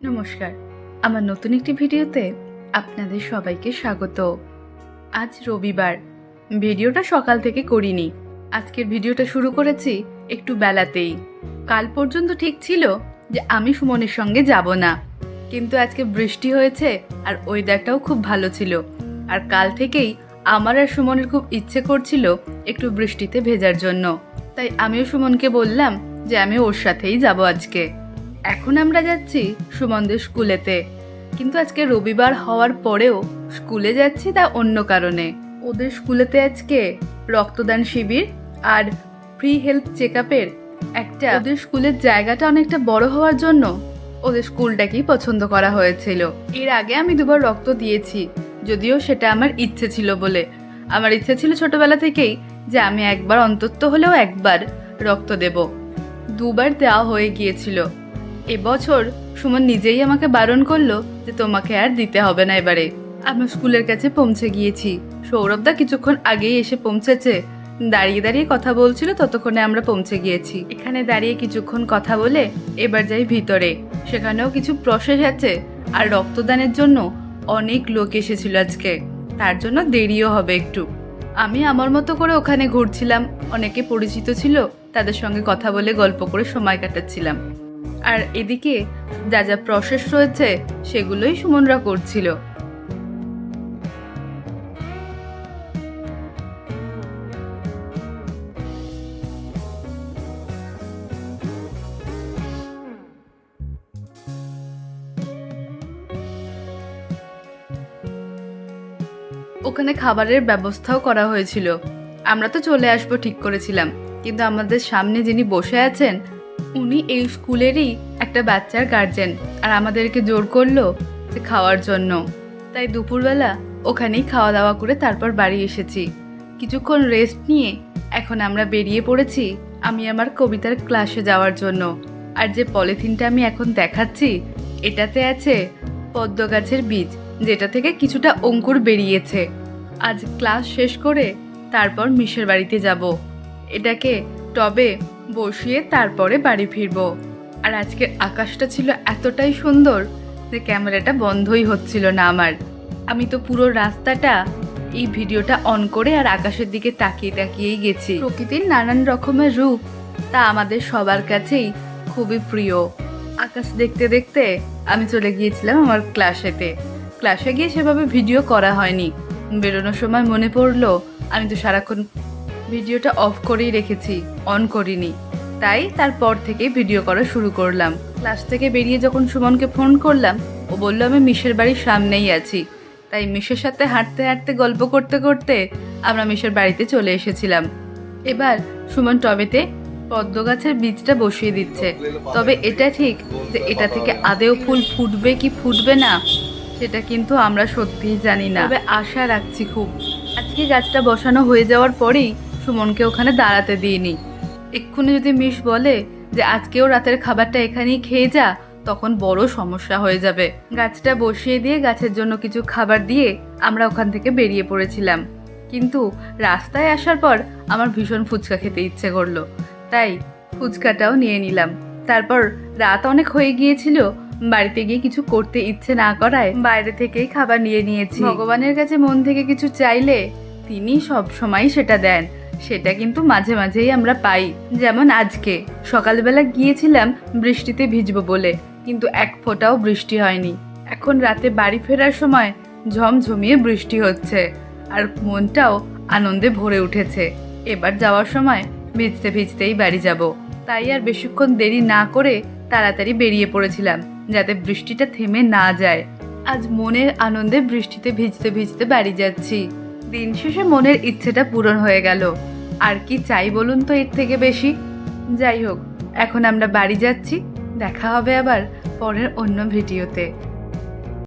নমস্কার। আমার নতুন একটি ভিডিওতে আপনাদের সবাইকে স্বাগত। আজ রবিবার। ভিডিওটা সকাল থেকে করিনি। আজকের ভিডিওটা শুরু করেছি একটু বেলাতেই। কাল পর্যন্ত ঠিক ছিল যে আমি সুমনের সঙ্গে যাব না। কিন্তু আজকে বৃষ্টি হয়েছে আর ওয়েদারটাও খুব ভালো ছিল। আর কাল থেকেই আমার আর সুমনের খুব ইচ্ছে করছিল একটু বৃষ্টিতে ভেজার জন্য। তাই আমিও সুমনকে বললাম যে আমি ওর সাথেই যাব আজকে। এখন আমরা যাচ্ছি সুমনদের স্কুলেতে। কিন্তু আজকে রবিবার হওয়ার পরেও স্কুলে যাচ্ছি তা অন্য কারণে। ওদের স্কুলেতে আজকে রক্তদান শিবির আর ফ্রি হেলথ চেক আপের একটা ওদের স্কুলের জায়গাটা অনেকটা বড় হওয়ার জন্য ওদের স্কুলটাকেই পছন্দ করা হয়েছিল। এর আগে আমি দুবার রক্ত দিয়েছি, যদিও সেটা আমার ইচ্ছে ছিল বলে। আমার ইচ্ছে ছিল ছোটবেলা থেকেই যে আমি একবার অন্তত হলেও একবার রক্ত দেব। দুবার দেওয়া হয়ে গিয়েছিল। এবছর সুমন নিজেই আমাকে বারণ করল যে তোমাকে আর দিতে হবে না এবারে। আমরা স্কুলের কাছে পৌঁছে গিয়েছি। সৌরভদা কিছুক্ষণ আগেই এসে পৌঁছেছে। দাঁড়িয়ে দাঁড়িয়ে কথা বলছিল, ততক্ষণে আমরা পৌঁছে গিয়েছি। এখানে দাঁড়িয়ে কিছুক্ষণ কথা বলে এবার যাই ভিতরে। সেখানেও কিছু প্রসেস আছে আর রক্তদানের জন্য অনেক লোক এসেছিল আজকে। তার জন্য দেরিও হবে একটু। আমি আমার মতো করে ওখানে ঘুরছিলাম। অনেকে পরিচিত ছিল, তাদের সঙ্গে কথা বলে গল্প করে সময় কাটাচ্ছিলাম। আর এদিকে যা যা প্রসেস রয়েছে, সেগুলোই সুমনরা করছিল। ওখানে খাবারের ব্যবস্থাও করা হয়েছিল। আমরা তো চলে আসব ঠিক করেছিলাম, কিন্তু আমাদের সামনে যিনি বসে আছেন উনি এই স্কুলেরই একটা বাচ্চার গার্জেন আর আমাদেরকে জোর করল যে খাওয়ার জন্য। তাই দুপুরবেলা ওখানেই খাওয়া দাওয়া করে তারপর বাড়ি এসেছি। কিছুক্ষণ রেস্ট নিয়ে এখন আমরা বেরিয়ে পড়েছি আমি আমার কবিতার ক্লাসে যাওয়ার জন্য। আর যে পলিথিনটা আমি এখন দেখাচ্ছি, এটাতে আছে পদ্ম গাছের বীজ, যেটা থেকে কিছুটা অঙ্কুর বেরিয়েছে। আজ ক্লাস শেষ করে তারপর মিশের বাড়িতে যাব। এটাকে টবে বসিয়ে তারপরে বাড়ি ফিরবো। আর আজকের আকাশটা ছিল এতটাই সুন্দর যে ক্যামেরাটা বন্ধই হচ্ছিল না আমার। আমি তো পুরো রাস্তাটা, এই ভিডিওটা অন করে আর আকাশের দিকে তাকিয়ে তাকিয়েই গেছি। প্রকৃতির নানান রকমের রূপ, তা আমাদের সবার কাছেই খুবই প্রিয়। আকাশ দেখতে দেখতে আমি চলে গিয়েছিলাম আমার ক্লাসেতে। ক্লাসে গিয়ে সেভাবে ভিডিও করা হয়নি। বেরোনোর সময় মনে পড়ল, আমি তো সারাক্ষণ ভিডিওটা অফ করেই রেখেছি, অন করিনি। তাই তারপর থেকে ভিডিও করা শুরু করলাম। ক্লাস থেকে বেরিয়ে যখন সুমনকে ফোন করলাম, ও বলল, আমি মিশের বাড়ির সামনেই আছি। তাই মিশের সাথে হাঁটতে হাঁটতে, গল্প করতে করতে আমরা মিশের বাড়িতে চলে এসেছিলাম। এবার সুমন টবেতে পদ্ম গাছের বীজটা বসিয়ে দিচ্ছে। তবে এটা ঠিক যে এটা থেকে আদেও ফুল ফুটবে কি ফুটবে না, সেটা কিন্তু আমরা সত্যিই জানি না। তবে আশা রাখছি খুব। আজকে গাছটা বসানো হয়ে যাওয়ার পরেই সুমনকে ওখানে দাঁড়াতে দিইনি। এক্ষুনি যদি মিশ বলে যে আজকেও রাতের খাবারটা এখানেই খেয়ে যা, তখন বড় সমস্যা হয়ে যাবে। গাছটা বসিয়ে দিয়ে গাছের জন্য কিছু খাবার দিয়ে আমরা ওখান থেকে বেরিয়ে পড়েছিলাম। কিন্তু রাস্তায় আসার পর আমার ভীষণ ফুচকা খেতে ইচ্ছে করল। তাই ফুচকাটাও নিয়ে নিলাম। তারপর রাত অনেক হয়ে গিয়েছিল, বাড়িতে গিয়ে কিছু করতে ইচ্ছে না করায় বাইরে থেকেই খাবার নিয়ে নিয়েছি। ভগবানের কাছে মন থেকে কিছু চাইলে তিনি সব সময় সেটা দেন। সেটা কিন্তু মাঝে মাঝেই আমরা পাই। যেমন আজকে, সকালবেলা গিয়েছিলাম, বৃষ্টিতে ভিজবো বলে। কিন্তু এক ফোঁটাও বৃষ্টি হয়নি। এখন রাতে বাড়ি ফেরার সময় ঝমঝমিয়ে বৃষ্টি হচ্ছে। আর মনটাও আনন্দে ভরে উঠেছে। এবার যাওয়ার সময় ভিজতে ভিজতেই বাড়ি যাব। তাই আর বেশিক্ষণ দেরি না করে তাড়াতাড়ি বেরিয়ে পড়েছিলাম, যাতে বৃষ্টিটা থেমে না যায়। আজ মনের আনন্দে বৃষ্টিতে ভিজতে ভিজতে বাড়ি যাচ্ছি। দিন শেষে মনের ইচ্ছেটা পূরণ হয়ে গেল। আর কি চাই বলুন তো এর থেকে বেশি? যাই হোক, এখন আমরা বাড়ি যাচ্ছি, দেখা হবে আবার পরের অন্য ভিডিওতে।